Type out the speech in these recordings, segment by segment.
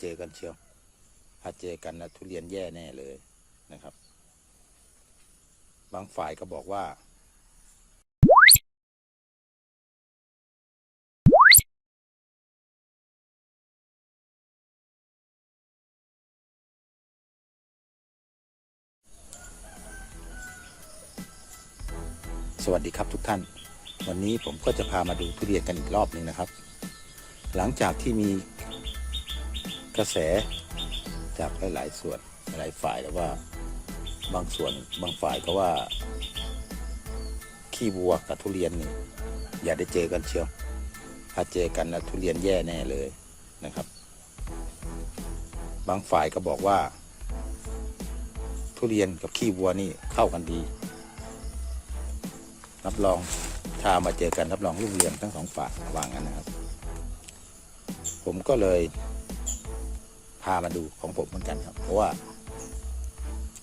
เจอกันเชียว ถ้าเจอกันนะทุเรียนแย่แน่เลยนะครับ บางฝ่ายก็บอกว่า สวัสดีครับทุกท่าน วันนี้ผมก็จะพามาดูทุเรียนกันอีกรอบหนึ่งนะครับ หลังจากที่มี กระแสจากหลายๆส่วนหลายฝ่ายแล้วว่าบางส่วนบางฝ่ายก็ว่า ขี้วัวกับทุเรียนนี่อย่าได้เจอกันเชียวถ้าเจอกันนะทุเรียนแย่แน่เลยนะครับ บางฝ่ายก็บอกว่า ทุเรียนกับขี้วัวนี่เข้ากันดี รับรองถ้ามาเจอกันรับรองรุ่งเรืองทั้งสองฝ่ายว่างกันนะครับ ผมก็เลย พามาดูของผมเหมือนกันครับ เพราะว่า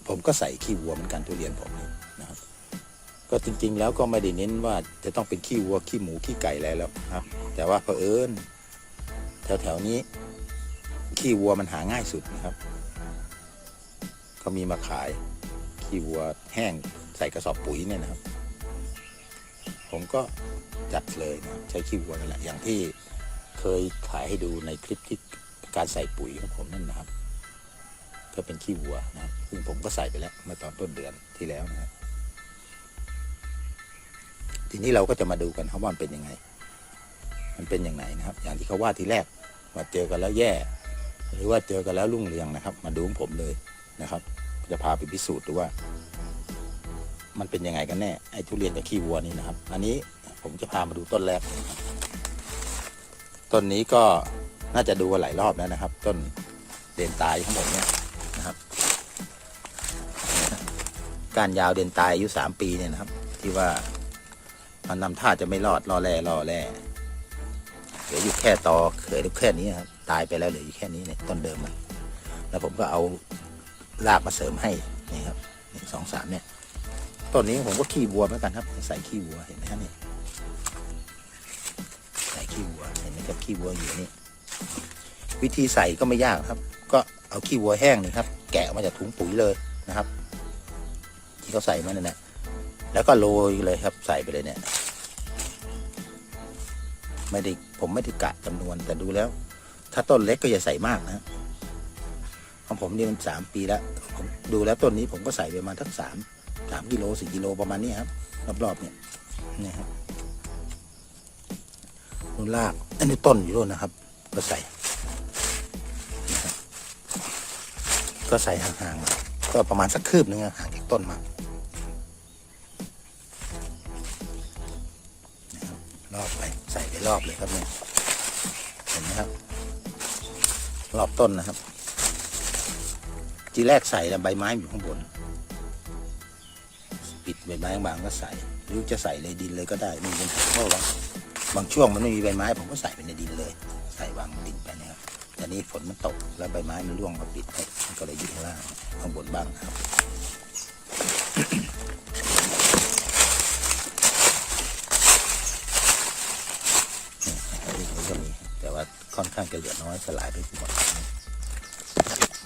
ผมก็ใส่ขี้วัวเหมือนกันทุเรียนผมนี่นะครับ ก็จริง ๆ แล้วก็ไม่ได้เน้นว่าจะต้องเป็นขี้วัวขี้หมูขี้ไก่อะไรแล้วครับ แต่ว่าเผอิญแถวๆนี้ ขี้วัวมันหาง่ายสุดนะครับเขามีมาขายขี้วัวแห้งใส่กระสอบปุ๋ยเนี่ยนะครับ ผมก็จัดเลยนะใช้ขี้วัวนั่นแหละอย่างที่เคยถ่ายให้ดูในคลิปที่ การใส่ปุ๋ยของผมนั่นนะครับ ก็เป็นขี้วัวนะครับซึ่งผมก็ใส่ไปแล้วเมื่อตอนต้นเดือนที่แล้วนะครับทีนี้เราก็จะมาดูกันครับว่ามันเป็นยังไง มันเป็นอย่างไรนะครับ อย่างที่เขาว่าทีแรกว่าเจอกันแล้วแย่ หรือว่าเจอกันแล้วรุ่งเรืองนะครับ มาดูของผมเลยนะครับ จะพาไปพิสูจน์ดูว่า มันเป็นยังไงกันแน่ไอ้ทุเรียนกับขี้วัวนี่นะครับ อันนี้ผมจะพามาดูต้นแรก ต้นนี้ก็ น่าจะดูหลายรอบแล้วนะครับ ต้นเด่นตายของผมดเนี่ยนะครับการยาวเด่นตายอายุสามปีเนี่ยนะครับ ที่ว่ามันนำท่าจะไม่รอดรอแร่รอแร่เหลืออยู่แค่ตอเขยแค่นี้ครับตายไปแล้วเหลืออยู่แค่นี้เนี่ยต้นเดิมมันแล้วผมก็เอารากมาเสริมให้นี่ครับนี่สองสามเนี่ยต้นนี้ผมก็ขี้วัวเหมือนกันครับ ใส่ขี้วัวเห็นไหมครับนี่ใส่ขี้วัวเห็นไหมครับขี้วัวอยู่นี่ วิธีใส่ก็ไม่ยากครับ ก็เอาขี้วัวแห้งนี่ครับ แกะมาจากถุงปุ๋ยเลยนะครับ ที่เขาใส่มาเนี่ยนะแล้วก็โรยเลยครับ ใส่ไปเลยเนี่ย ไม่ได้ผมไม่ได้กะจำนวนแต่ดูแล้ว ถ้าต้นเล็กก็อย่าใส่มากนะของผมนี่มันสามปีแล้วผมดูแล้วต้นนี้ผมก็ใส่ไปมาทักสามสามกิโลสี่กิโลประมาณนี้ครับรอบๆเนี่ยนี่ครับนู่นลากอันนี้ต้นอยู่ด้วยนะครับ ก็ใส่ ก็ใส่ห่างๆก็ประมาณสักคืบหนึงอะห่างจากต้นมารอบไปใส่ไปรอบเลยครับเนี่ยเห็นไหมครับ รอบต้นนะครับ ทีแรกใส่แล้วใบไม้อยู่ข้างบน ปิดใบไม้บางก็ใส่หรือจะใส่ในดินเลยก็ได้ไมมีปัญหาเพราะว่าบางช่วงมันไม่มีใบไม้ ผมก็ใส่ไปในดินเลย ใส่วางดินไปนะครับ แต่นี้ฝนมันตกแล้วใบไม้มันร่วงมาปิดมันก็เลยอยู่ข้างล่างข้างบนบ้างครับนี่ก็มีแต่ว่าค่อนข้างจะเหลือน้อยสลายไปหมด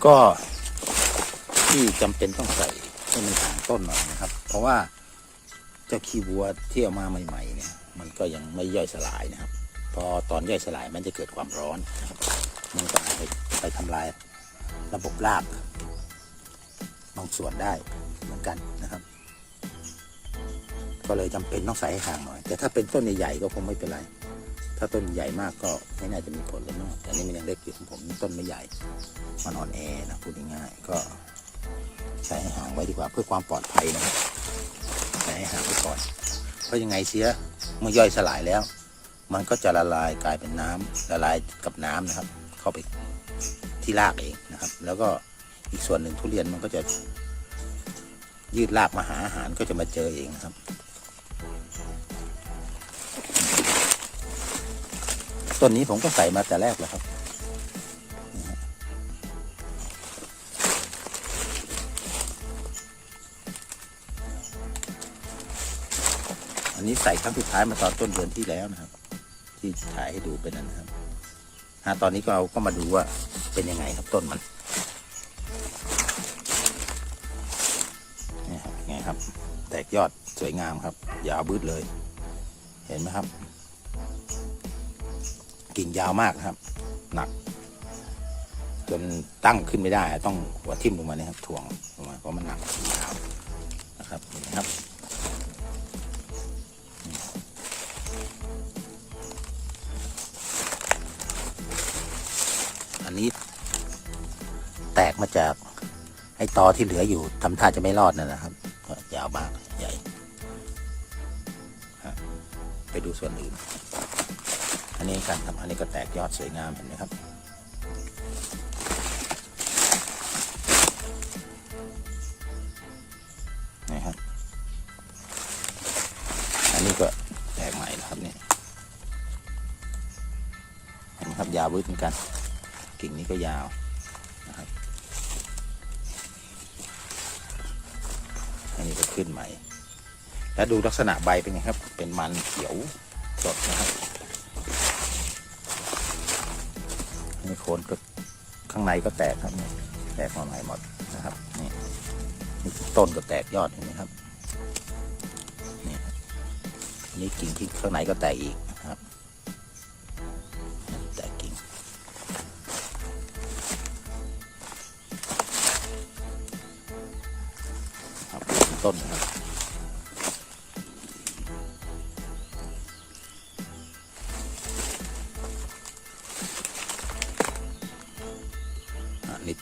ก็ที่จำเป็นต้องใส่ให้มันห่างต้นหน่อยนะครับ เพราะว่าเจ้าขี้วัวที่เอามาใหม่ ๆ เนี่ย มันก็ยังไม่ย่อยสลายนะครับ พอตอนย่อยสลายมันจะเกิดความร้อนนะครับ มันก็อาจไปไปทำลายระบบรากบางส่วนได้เหมือนกันนะครับ ก็เลยจำเป็นต้องใส่ให้ห่างหน่อย แต่ถ้าเป็นต้นใหญ่ๆก็คงไม่เป็นไร ถ้าต้นใหญ่มากก็ไม่น่าจะมีผลเลยเนาะแต่นี่มันยังเล็กอยู่ของผมต้นไม่ใหญ่มันอ่อนแอนะพูดง่ายๆก็ใส่ให้ห่างไว้ดีกว่าเพื่อความปลอดภัยนะครับใส่ให้ห่างไว้ก่อนเพราะยังไงเสียเมื่อย่อยสลายแล้ว มันก็จะละลายกลายเป็นน้ำละลายกับน้ำนะครับ เข้าไปที่รากเองนะครับ แล้วก็อีกส่วนหนึ่งทุเรียนมันก็จะยืดรากมาหาอาหารก็จะมาเจอเองครับ ต้นนี้ผมก็ใส่มาแต่แรกแล้วครับ อันนี้ใส่ครั้งสุดท้ายมาตอนต้นเดือนที่แล้วนะครับ ที่ถ่ายให้ดูเป็นนั้นครับะตอนนี้ก็เราก็มาดูว่าเป็นยังไงครับต้นมันนี่ครับไงครับ แตกยอดสวยงามครับ ยาวบืดเลย เห็นไหมครับ กิ่งยาวมากครับ หนัก จนตั้งขึ้นไม่ได้ ต้องหัวทิ่มลงมาเนี่ยครับถ่วงลงมาเพราะมันหนัก แตกมาจากไอ้ตอที่เหลืออยู่ทำท่าจะไม่รอดนั่นนะครับยาวมากใหญ่ไปดูส่วนอื่น อันนี้กันครับอันนี้ก็แตกยอดสวยงามเห็นไหมครับนี่ครับอันนี้ก็แตกใหม่นะครับนี่เห็นไหมครับยาววืดเหมือนกันกิ่งนี้ก็ยาว ขึ้นใหม่ แล้วดูลักษณะใบเป็นไงครับ เป็นมันเขียวสดนะครับนี่โคนก็ข้างในก็แตกครับนี่แตกมาใหม่หมดนะครับนี่นี่ต้นก็แตกยอดเห็นไหมครับนี่ครับนนี่กิ่งที่ข้างในก็แตกอีก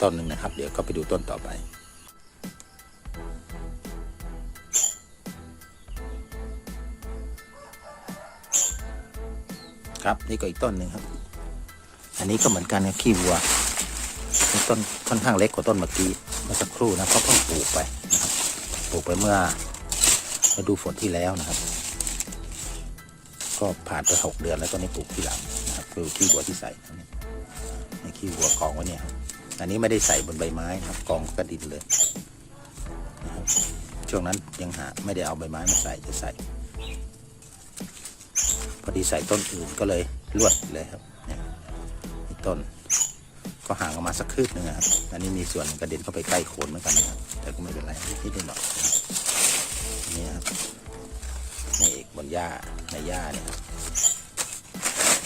ต้นหนึ่งนะครับ เดี๋ยวก็ไปดูต้นต่อไปครับนี่ก็อีกต้นหนึ่งครับ อันนี้ก็เหมือนกันนะขี้วัวต้นค่อนข้างเล็กกว่าต้นเมื่อกี้เมื่อสักครู่นะเพราะเพิ่งปลูกไปนะครับปลูกไปเมื่อฤดูฝนที่แล้วนะครับ ก็ผ่านไปหกเดือนแล้วก็นี่ปลูกที่หลังนะครับคือขี้วัวที่ใส่นี่ในขี้วัวกองไว้เนี่ยครับ อันนี้ไม่ได้ใส่บนใบไม้ครับกองกระดินเลยนะครับช่วงนั้นยังหาไม่ได้เอาใบไม้มาใส่จะใส่ พอดีใส่ต้นอื่นก็เลยลวดเลยครับเนี่ยต้นก็ห่างออกมาสักคืบหนึงครับ อันนี้มีส่วนกระเด็นเข้าไปใกล้โคนเหมือนกันนะครับ แต่ก็ไม่เป็นไรนิดหน่อยนี่ครับนี่อีกบนหญ้าในหญ้าเนี่ยครับ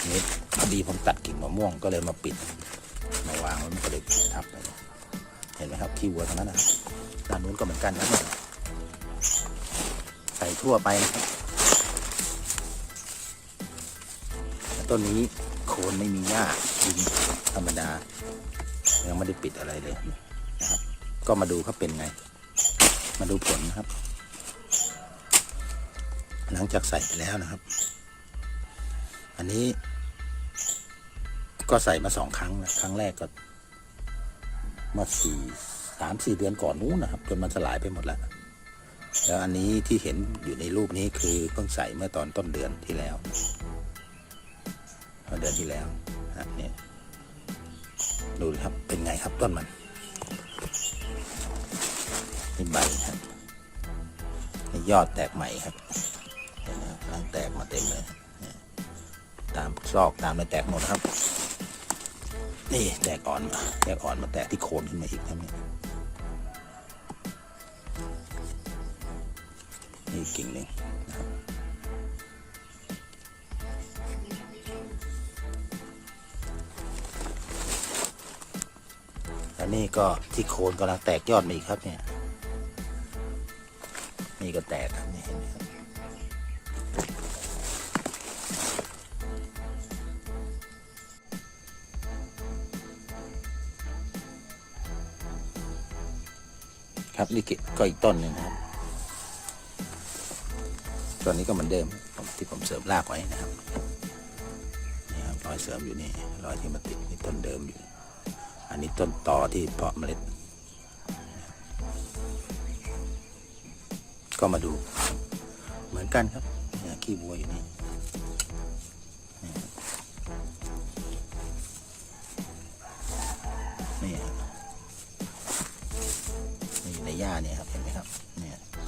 นี่พอดีผมตัดกิ่งมะม่วงก็เลยมาปิด วางแล้มันก็เลยทับไปเห็นไหมครับขี้วัวทั้งนั้นนะด้านนู้นก็เหมือนกันนะใส่ทั่วไปนะครับต้นนี้โคนไม่มีหญ้าดินธรรมดา ยังไม่ได้ปิดอะไรเลยนะครับ ก็มาดูครับเป็นไง มาดูผลนะครับ หลังจากใส่ไปแล้วนะครับ อันนี้ ก็ใส่มาสองครั้งนะครั้งแรกก็มาสี่สามสี่เดือนก่อนนู้นนะครับจนมันสลายไปหมดแล้วแล้วอันนี้ที่เห็นอยู่ในรูปนี้คือเพิ่งใส่เมื่อตอนต้นเดือนที่แล้วเดือนที่แล้วนะเนี่ยดูครับเป็นไงครับต้นมันนี่ใบครับนี่ยอดแตกใหม่ครับเห็นไหมครับกำลังแตกมาเต็มเลยเนี่ยตามซอกตามอะไรแตกหมดครับ นี่แตกอ่อนมาแตกอ่อนมาแตกที่โคนขึ้นมาอีกครับเนี่ยนี่กิ่งหนึ่งนะครับอันนี้ก็ที่โคนกำลังแตกยอดมาอีกครับเนี่ยนี่ก็แตกครับนี่เห็นไหมครับ ครับนี่ก็อีกต้นหนึ่งครับต้นนี้ก็เหมือนเดิมที่ผมเสริมรากไว้นะครับนี่ครับรอยเสริมอยู่นี่รอยที่มาติดนี่ต้นเดิมอยู่ อันนี้ต้นต่อที่เพาะเมล็ด ก็มาดูเหมือนกันครับขี้วัวอยู่นี่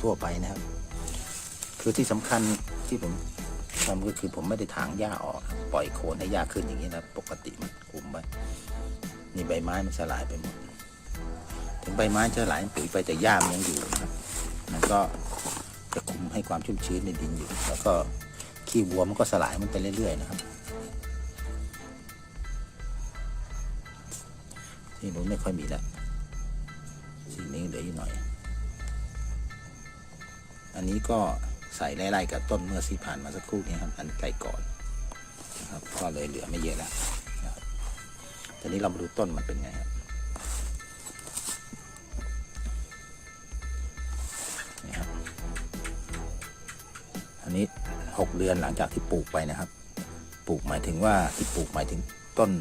ทั่วไปนะครับ คือที่สำคัญที่ผมทำก็คือผมไม่ได้ถางหญ้าออก ปล่อยโคนให้หญ้าขึ้นอย่างนี้นะปกติมันคุมไว้นี่ใบไม้มันสลายไปหมด ถึงใบไม้จะสลายปุ๋ยไปแต่หญ้ามันยังอยู่นะครับมันก็จะคุมให้ความชุ่มชื้นในดินอยู่ แล้วก็ขี้วัวมันก็สลายมันไปเรื่อยๆนะครับที่นู้นไม่ค่อยมีแล้วสิ่งนี้เหลืออยู่หน่อย อันนี้ก็ใส่ไล่ๆกับต้นเมื่อสีผ่านมาสักครู่นี้ครับ อันใส่ก่อนนะครับก็เลยเหลือไม่เยอะแล้วนะครับทีนี้เรามาดูต้นมันเป็นไงครับนี่ครับอันนี้หกเดือนหลังจากที่ปลูกไปนะครับ ปลูกหมายถึงว่าที่ปลูกหมายถึงต้น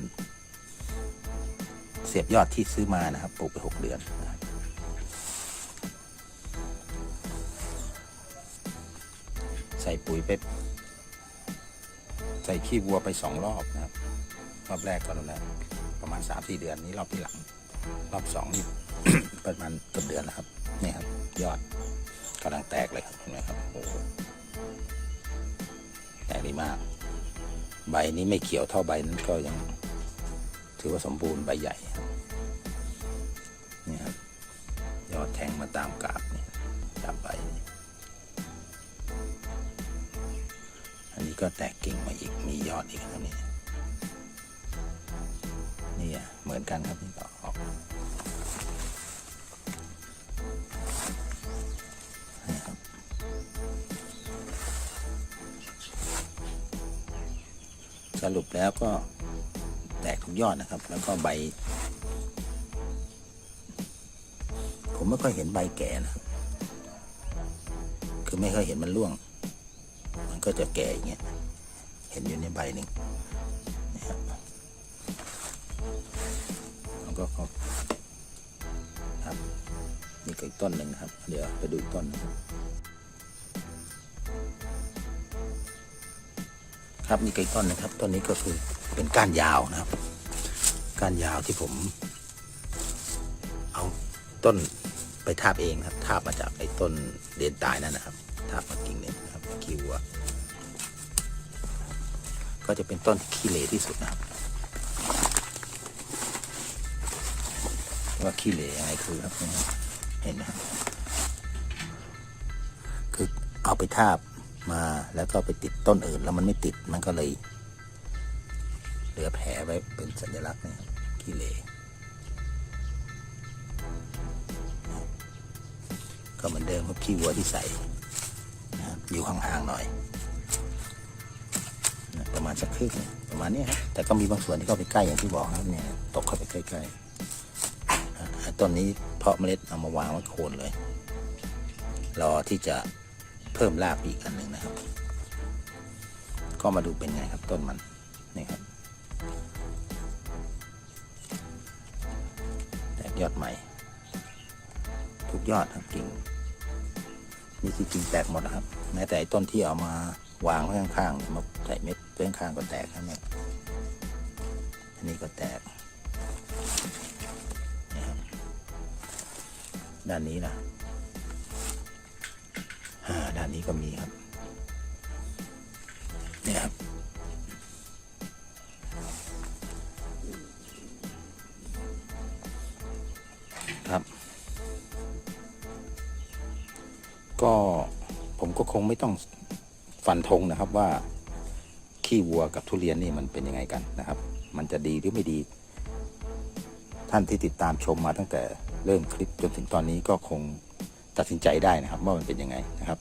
เสียบยอดที่ซื้อมานะครับ ปลูกไปหกเดือน ส่ปุ๋ยไป ใส่ขี้วัวไปสองรอบนะครับ รอบแรกก็แล้วนะประมาณสามสี่เดือนนี้รอบที่หลัง รอบสองนี่ประมาณเกือบเดือนแล้วครับนี่ครับ ยอดกำลังแตกเลยครับเห็นไหมครับโอ้โหแตกดีมาก ใบนี้ไม่เขียวเท่าใบนั้นก็ยัง ถือว่าสมบูรณ์ใบใหญ่นี่ครับยอดแทงมาตามกาบ ก็แตกกิ่งมาอีกมียอดอีกครับนี่นี่อะเหมือนกันครับนี่ก็ออกสรุปแล้วก็แตกทุกยอดนะครับ แล้วก็ใบ ผมไม่ค่อยเห็นใบแก่นะคือไม่ค่อยเห็นมันร่วง มันก็จะแก่อย่างเงี้ย เห็นอยู่ในใบหนึ่งนะครับแล้วก็ครับครับนี่ก็อีกต้นหนึ่งครับ เดี๋ยวไปดูอีกต้นนึงครับครับนี่ก็อีกต้นนะครับต้นนี้ก็คือเป็นก้านยาวนะครับ ก้านยาวที่ผม เอาต้นไปทาบเองครับทาบมาจากไอ้ต้นเดนตายนั่นนะครับทาบมากิ่งหนึ่งครับคิวอะ ก็จะเป็นต้นที่ขี้เหร่ที่สุดนะครับว่าขี้เหร่ยังไงคือครับเห็นไหมครับคือเอาไปทาบมาแล้วก็ไปติดต้นอื่นแล้วมันไม่ติดมันก็เลย เหลือแผลไว้เป็นสัญลักษณ์นะครับขี้เหร่ก็เหมือนเดิมครับขี้วัวที่ใส่อยู่ห่างๆหน่อย มาณสักครึ่งประมาณนี้ครับแต่ก็มีบางส่วนที่เข้าไปใกล้อย่างที่บอกครับเนี่ยตกเข้าไปใกล้ๆต้นนี้เพาะเมล็ดเอามาวางไว้โคนเลย รอที่จะเพิ่มรากอีกอันหนึ่งนะครับ ก็มาดูเป็นไงครับต้นมันนี่ครับแตกยอดใหม่ ทุกยอดครับกิ่งนี่คือกิ่งแตกหมดนะครับแม้แต่ต้นที่เอามาวางไว้ข้างๆมาใส่เม็ด ไว้ข้างก็แตกครับเนี่ยอันนี้ก็แตกนี่ครับด้านนี้นะอ่าด้านนี้ก็มีครับเนี่ยครับครับ ก็ผมก็คงไม่ต้องฟันธงนะครับว่า ขี้วัวกับทุเรียนนี่มันเป็นยังไงกันนะครับ มันจะดีหรือไม่ดี ท่านที่ติดตามชมมาตั้งแต่เริ่มคลิปจนถึงตอนนี้ก็คงตัดสินใจได้นะครับว่ามันเป็นยังไงนะครับ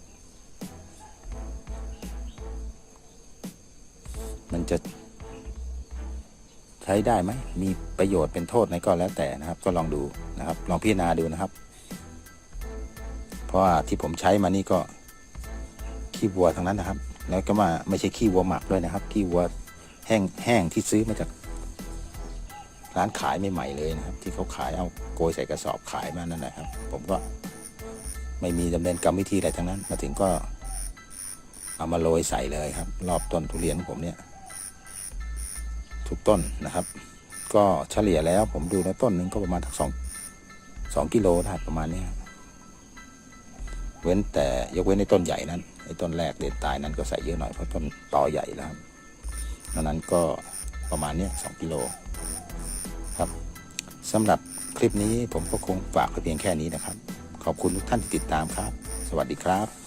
มันจะใช้ได้ไหมมีประโยชน์เป็นโทษไหนก็แล้วแต่นะครับ ก็ลองดูนะครับ ลองพิจารณาดูนะครับ เพราะว่าที่ผมใช้มานี่ก็ขี้วัวทั้งนั้นนะครับ แล้วก็มาไม่ใช่ขี้วัวหมักด้วยนะครับ ขี้วัวแห้งแห้งที่ซื้อมาจากร้านขายใหม่ๆเลยนะครับ ที่เขาขายเอาโกยใส่กระสอบขายมานั่นแหละครับ ผมก็ไม่มีดำเนินกรรมวิธีอะไรทั้งนั้น มาถึงก็เอามาโรยใส่เลยครับ รอบต้นทุเรียนของผมเนี่ย ทุกต้นนะครับ ก็เฉลี่ยแล้วผมดูแล้วต้นหนึ่งก็ประมาณทักสองสองกิโลได้ประมาณนี้เว้นแต่ยกเว้นในต้นใหญ่นั้น ต้นแรกเด็ดตายนั้นก็ใส่เยอะหน่อยเพราะต้นตอใหญ่แล้วครับดังนั้นก็ประมาณเนี้ยสองกิโลครับสำหรับคลิปนี้ผมก็คงฝากไว้เพียงแค่นี้นะครับ ขอบคุณทุกท่านที่ติดตามครับ สวัสดีครับ